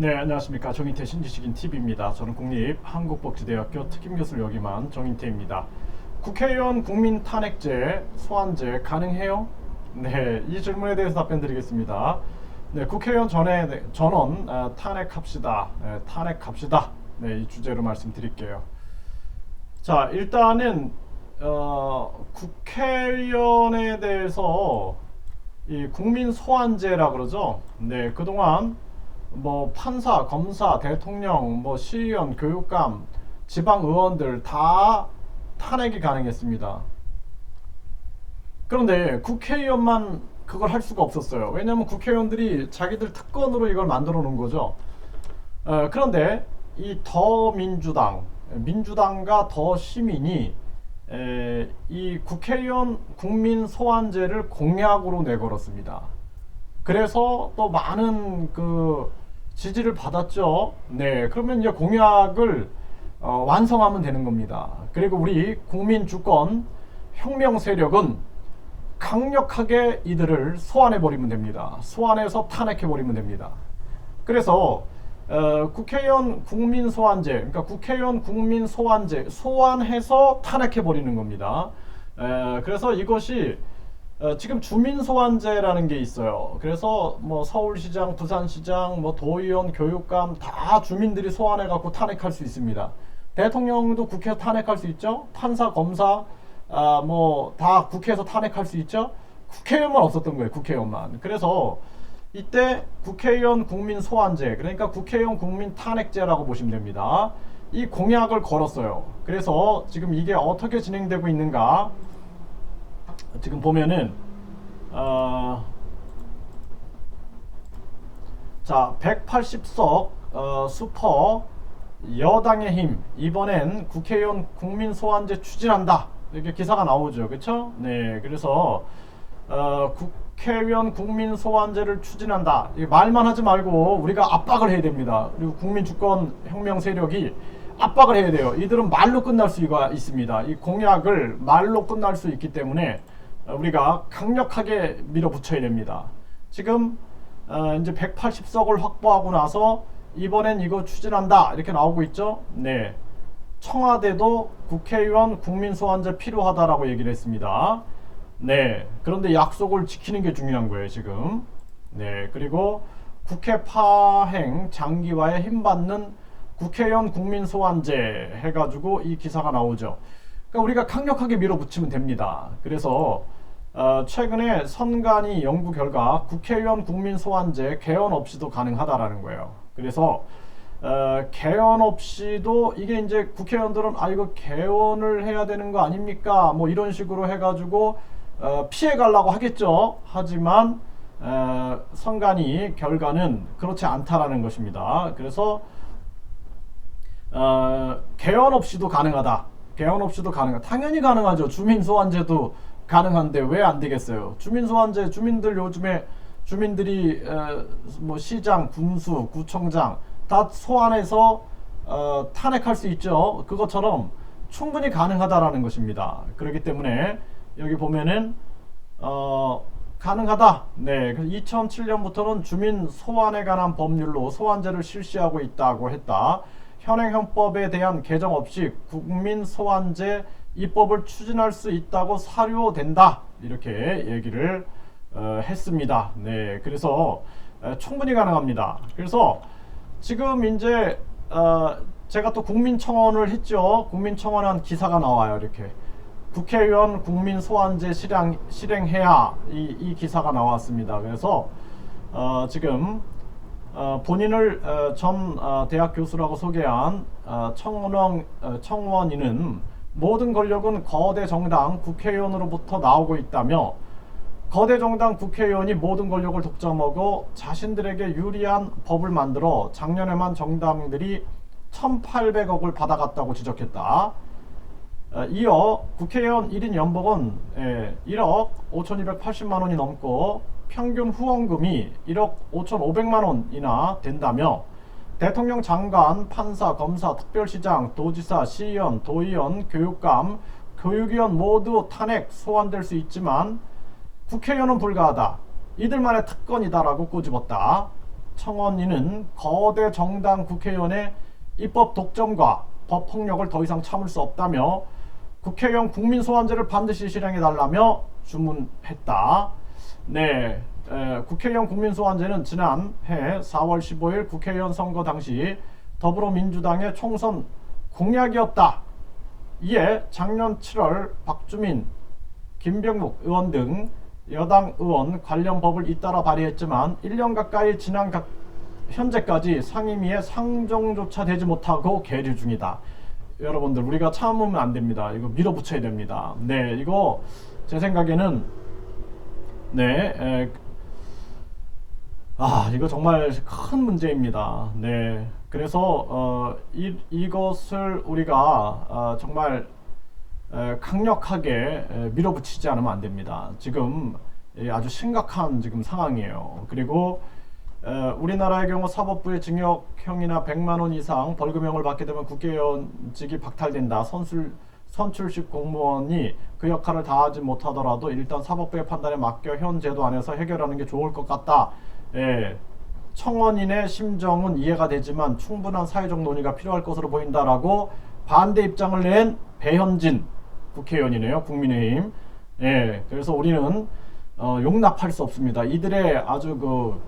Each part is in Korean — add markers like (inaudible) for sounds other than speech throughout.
네, 안녕하십니까. 정인태 신지식인 TV입니다. 저는 국립한국복지대학교 특임교수를 역임한 정인태입니다. 국회의원 국민 탄핵제, 소환제 가능해요? 네, 이 질문에 대해서 답변 드리겠습니다. 네, 국회의원 전에 네, 전원 아, 탄핵합시다. 네, 탄핵합시다. 네, 이 주제로 말씀드릴게요. 자, 일단은 어, 국회의원에 대해서 이 국민 소환제라 그러죠. 네, 그동안 뭐 판사, 검사, 대통령, 뭐 시의원, 교육감, 지방 의원들 다 탄핵이 가능했습니다. 그런데 국회의원만 그걸 할 수가 없었어요. 왜냐하면 국회의원들이 자기들 특권으로 이걸 만들어 놓은 거죠. 어, 그런데 이 더민주당, 민주당과 더시민이 에, 이 국회의원 국민 소환제를 공약으로 내걸었습니다. 그래서 또 많은 그 지지를 받았죠. 네, 그러면 이제 공약을 어, 완성하면 되는 겁니다. 그리고 우리 국민 주권 혁명 세력은 강력하게 이들을 소환해 버리면 됩니다. 소환해서 탄핵해 버리면 됩니다. 그래서 어, 국회의원 국민 소환제, 그러니까 국회의원 국민 소환제 소환해서 탄핵해 버리는 겁니다. 에, 그래서 이것이 어, 지금 주민 소환제라는 게 있어요. 그래서 뭐 서울시장, 부산시장, 뭐 도의원, 교육감 다 주민들이 소환해 갖고 탄핵할 수 있습니다. 대통령도 국회에서 탄핵할 수 있죠. 판사, 검사 아, 뭐 다 국회에서 탄핵할 수 있죠. 국회의원만 없었던 거예요. 국회의원만. 그래서 이때 국회의원 국민 소환제, 그러니까 국회의원 국민 탄핵제라고 보시면 됩니다. 이 공약을 걸었어요. 그래서 지금 이게 어떻게 진행되고 있는가? 지금 보면은 어, 자 180석 어, 슈퍼 여당의 힘. 이번엔 국회의원 국민 소환제 추진한다. 이렇게 기사가 나오죠. 그렇죠 네 그래서 어, 국회의원 국민 소환제를 추진한다. 이 말만 하지 말고 우리가 압박을 해야 됩니다. 그리고 국민 주권 혁명 세력이 압박을 해야 돼요. 이들은 말로 끝날 수가 있습니다. 이 공약을 말로 끝날 수 있기 때문에 어, 우리가 강력하게 밀어붙여야 됩니다. 지금 어, 이제 180석을 확보하고 나서 이번엔 이거 추진한다 이렇게 나오고 있죠. 네. 청와대도 국회의원 국민소환제 필요하다라고 얘기를 했습니다. 네. 그런데 약속을 지키는 게 중요한 거예요, 지금. 네. 그리고 국회 파행 장기화에 힘받는 국회의원 국민소환제 해가지고 이 기사가 나오죠. 그러니까 우리가 강력하게 밀어붙이면 됩니다. 그래서 어, 최근에 선관위 연구 결과 국회의원 국민 소환제 개헌 없이도 가능하다라는 거예요. 그래서 어, 개헌 없이도 이게 이제 국회의원들은 아 이거 개헌을 해야 되는 거 아닙니까? 뭐 이런 식으로 해가지고 어, 피해 가려고 하겠죠. 하지만 어, 선관위 결과는 그렇지 않다라는 것입니다. 그래서 어, 개헌 없이도 가능하다. 개헌 없이도 가능하다. 당연히 가능하죠. 주민 소환제도 가능한데 왜 안 되겠어요? 주민 소환제 주민들 요즘에 주민들이 어, 뭐 시장, 군수, 구청장 다 소환해서 어, 탄핵할 수 있죠. 그것처럼 충분히 가능하다라는 것입니다. 그렇기 때문에 여기 보면은 어, 가능하다. 네, 2007년부터는 주민 소환에 관한 법률로 소환제를 실시하고 있다고 했다. 현행 헌법에 대한 개정 없이 국민 소환제 입법을 추진할 수 있다고 사료된다 이렇게 얘기를 어, 했습니다. 네, 그래서 어, 충분히 가능합니다. 그래서 지금 이제 어, 제가 또 국민청원을 했죠. 국민청원한 기사가 나와요. 이렇게 국회의원 국민 소환제 실행 실행해야 이, 이 기사가 나왔습니다. 그래서 어, 지금 어, 본인을 어, 전 어, 대학 교수라고 소개한 어, 청원 어, 청원인은 모든 권력은 거대 정당 국회의원으로부터 나오고 있다며 거대 정당 국회의원이 모든 권력을 독점하고 자신들에게 유리한 법을 만들어 작년에만 정당들이 1,800억을 받아갔다고 지적했다. 어, 이어 국회의원 1인 연봉은 예, 1억 5,280만 원이 넘고 평균 후원금이 1억 5,500만 원이나 된다며 대통령 장관, 판사, 검사, 특별시장, 도지사, 시의원, 도의원, 교육감, 교육위원 모두 탄핵 소환될 수 있지만 국회의원은 불가하다. 이들만의 특권이다라고 꼬집었다. 청원인은 거대 정당 국회의원의 입법 독점과 법 폭력을 더 이상 참을 수 없다며 국회의원 국민 소환제를 반드시 실행해 달라며 주문했다. 네, 에, 국회의원 국민 소환제는 지난해 4월 15일 국회의원 선거 당시 더불어민주당의 총선 공약이었다. 이에 작년 7월 박주민, 김병묵 의원 등 여당 의원 관련 법을 잇따라 발의했지만 1년 가까이 지난 각- 현재까지 상임위에 상정조차 되지 못하고 계류 중이다. 여러분들 우리가 참으면 안 됩니다. 이거 밀어붙여야 됩니다. 네, 이거 제 생각에는 네, 에, 아 이거 정말 큰 문제입니다. 네, 그래서 어, 이, 이것을 우리가 어, 정말 에, 강력하게 에, 밀어붙이지 않으면 안 됩니다. 지금 예, 아주 심각한 지금 상황이에요. 그리고 에, 우리나라의 경우 사법부의 징역형이나 100만 원 이상 벌금형을 받게 되면 국회의원직이 박탈된다. 선출 선출직 공무원이 그 역할을 다하지 못하더라도 일단 사법부의 판단에 맡겨 현 제도 안에서 해결하는 게 좋을 것 같다. 예. 청원인의 심정은 이해가 되지만 충분한 사회적 논의가 필요할 것으로 보인다라고 반대 입장을 낸 배현진 국회의원이네요. 국민의힘. 예. 그래서 우리는 어, 용납할 수 없습니다. 이들의 아주 그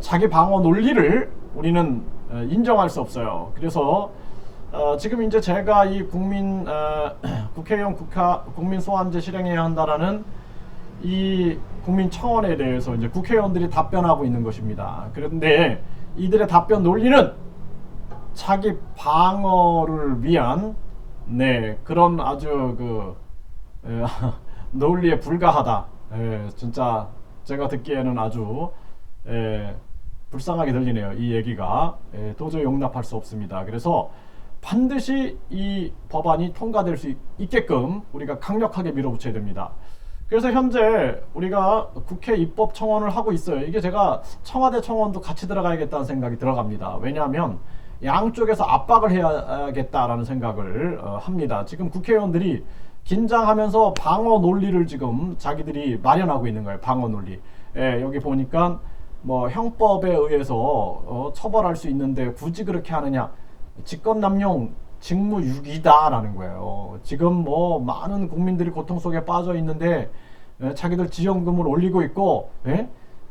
자기 방어 논리를 우리는 어, 인정할 수 없어요. 그래서 어, 지금 이제 제가 이 국민 어, (clears throat) 국회의원 국가 국민 소환제 실행해야 한다라는 이 국민 청원에 대해서 이제 국회의원들이 답변하고 있는 것입니다. 그런데 이들의 답변 논리는 자기 방어를 위한 네 그런 아주 그 에, (laughs) 논리에 불과하다. 에, 진짜 제가 듣기에는 아주 에, 불쌍하게 들리네요. 이 얘기가 에, 도저히 용납할 수 없습니다. 그래서 반드시 이 법안이 통과될 수 있- 있게끔 우리가 강력하게 밀어붙여야 됩니다. 그래서 현재 우리가 국회 입법 청원을 하고 있어요. 이게 제가 청와대 청원도 같이 들어가야겠다는 생각이 들어갑니다. 왜냐하면 양쪽에서 압박을 해야겠다라는 생각을 어, 합니다. 지금 국회의원들이 긴장하면서 방어 논리를 지금 자기들이 마련하고 있는 거예요. 방어 논리. 예, 여기 보니까 뭐 형법에 의해서 어, 처벌할 수 있는데 굳이 그렇게 하느냐? 직권남용 직무유기다라는 거예요. 지금 뭐 많은 국민들이 고통 속에 빠져 있는데 에, 자기들 지원금을 올리고 있고, 예?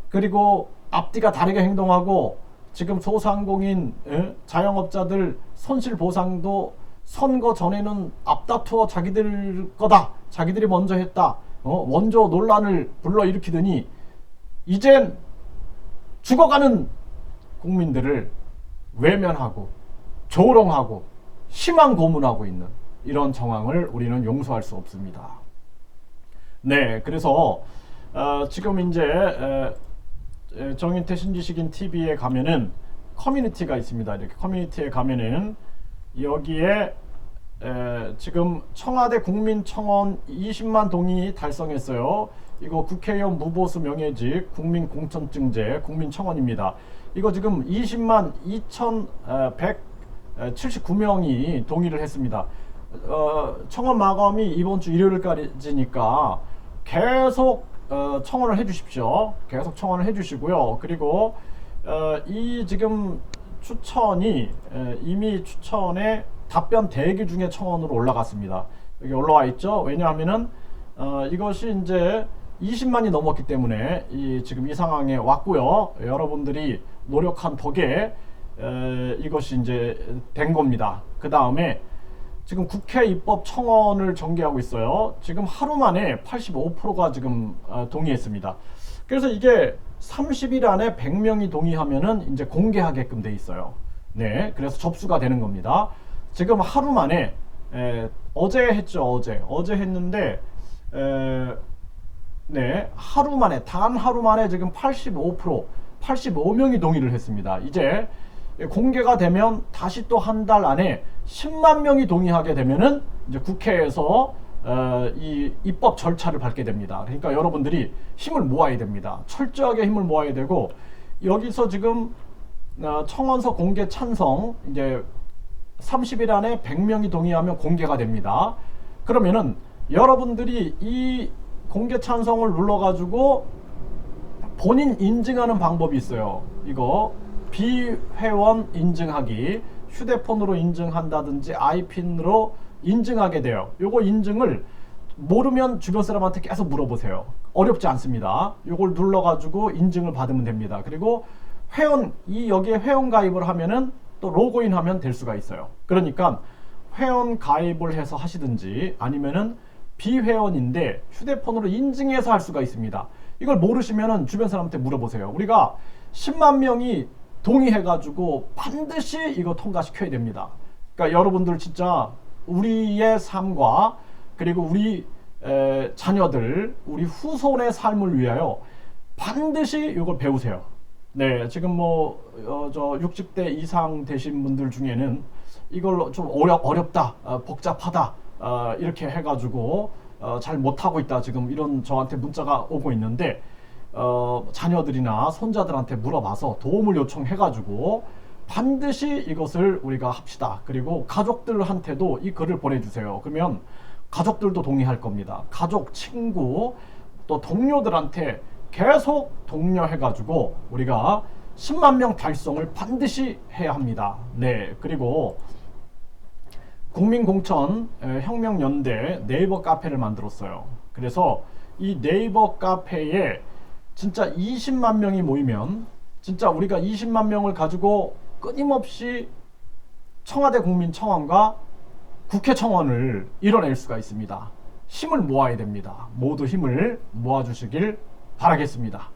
그리고 앞뒤가 다르게 행동하고 지금 소상공인 예? 자영업자들 손실 보상도 선거 전에는 앞다투어 자기들 거다, 자기들이 먼저 했다, 어? 먼저 논란을 불러 일으키더니 이젠 죽어가는 국민들을 외면하고 조롱하고 희망 고문하고 있는 이런 정황을 우리는 용서할 수 없습니다. 네, 그래서 어, 지금 이제 에, 에, 정인태 신지식인 TV에 가면은 커뮤니티가 있습니다. 이렇게 커뮤니티에 가면은 여기에 에, 지금 청와대 국민청원 20만 동의 달성했어요. 이거 국회의원 무보수 명예직 국민공천증제 국민청원입니다. 이거 지금 20만 2,179명이 동의를 했습니다. 어, 청원 마감이 이번 주 일요일까지니까 계속 어, 청원을 해주십시오. 계속 청원을 해주시고요. 그리고 어, 이 지금 추천이 에, 이미 추천에 답변 대기 중에 청원으로 올라갔습니다. 여기 올라와 있죠. 왜냐하면은 어, 이것이 이제 20만이 넘었기 때문에 이 지금 이 상황에 왔고요. 여러분들이 노력한 덕에 에, 이것이 이제 된 겁니다. 그 다음에 지금 국회 입법 청원을 전개하고 있어요. 지금 하루 만에 85%가 지금 어, 동의했습니다. 그래서 이게 30일 안에 100명이 동의하면은 이제 공개하게끔 돼 있어요. 네, 그래서 접수가 되는 겁니다. 지금 하루 만에 에, 어제 했죠, 어제 어제 했는데 에, 네, 하루 만에 단 하루 만에 지금 85% 85명이 동의를 했습니다. 이제 공개가 되면 다시 또 한 달 안에 10만 명이 동의하게 되면은 이제 국회에서 어, 이 입법 절차를 밟게 됩니다. 그러니까 여러분들이 힘을 모아야 됩니다. 철저하게 힘을 모아야 되고 여기서 지금 어, 청원서 공개 찬성 이제 30일 안에 100명이 동의하면 공개가 됩니다. 그러면은 여러분들이 이 공개 찬성을 눌러가지고 본인 인증하는 방법이 있어요. 이거 비회원 인증하기 휴대폰으로 인증한다든지 아이핀으로 인증하게 돼요. 요거 인증을 모르면 주변 사람한테 계속 물어보세요. 어렵지 않습니다. 요걸 눌러가지고 인증을 받으면 됩니다. 그리고 회원 이 여기에 회원 가입을 하면은 또 로그인 하면 될 수가 있어요. 그러니까 회원 가입을 해서 하시든지 아니면은 비회원인데 휴대폰으로 인증해서 할 수가 있습니다. 이걸 모르시면은 주변 사람한테 물어보세요. 우리가 10만 명이 동의해가지고 반드시 이거 통과시켜야 됩니다. 그러니까 여러분들 진짜 우리의 삶과 그리고 우리 에, 자녀들, 우리 후손의 삶을 위하여 반드시 이걸 배우세요. 네, 지금 뭐, 어, 저 60대 이상 되신 분들 중에는 이걸 좀 어렵, 어렵다, 어, 복잡하다, 어, 이렇게 해가지고, 어, 잘 못하고 있다. 지금 이런 저한테 문자가 오고 있는데, 어, 자녀들이나 손자들한테 물어봐서 도움을 요청해가지고, 반드시 이것을 우리가 합시다. 그리고 가족들한테도 이 글을 보내주세요. 그러면 가족들도 동의할 겁니다. 가족, 친구, 또 동료들한테 계속 독려해가지고 우리가 10만 명 달성을 반드시 해야 합니다. 네, 그리고 국민공천 에, 혁명연대 네이버 카페를 만들었어요. 그래서 이 네이버 카페에 진짜 20만 명이 모이면 진짜 우리가 20만 명을 가지고 끊임없이 청와대 국민 청원과 국회 청원을 이뤄낼 수가 있습니다. 힘을 모아야 됩니다. 모두 힘을 모아주시길 바라겠습니다.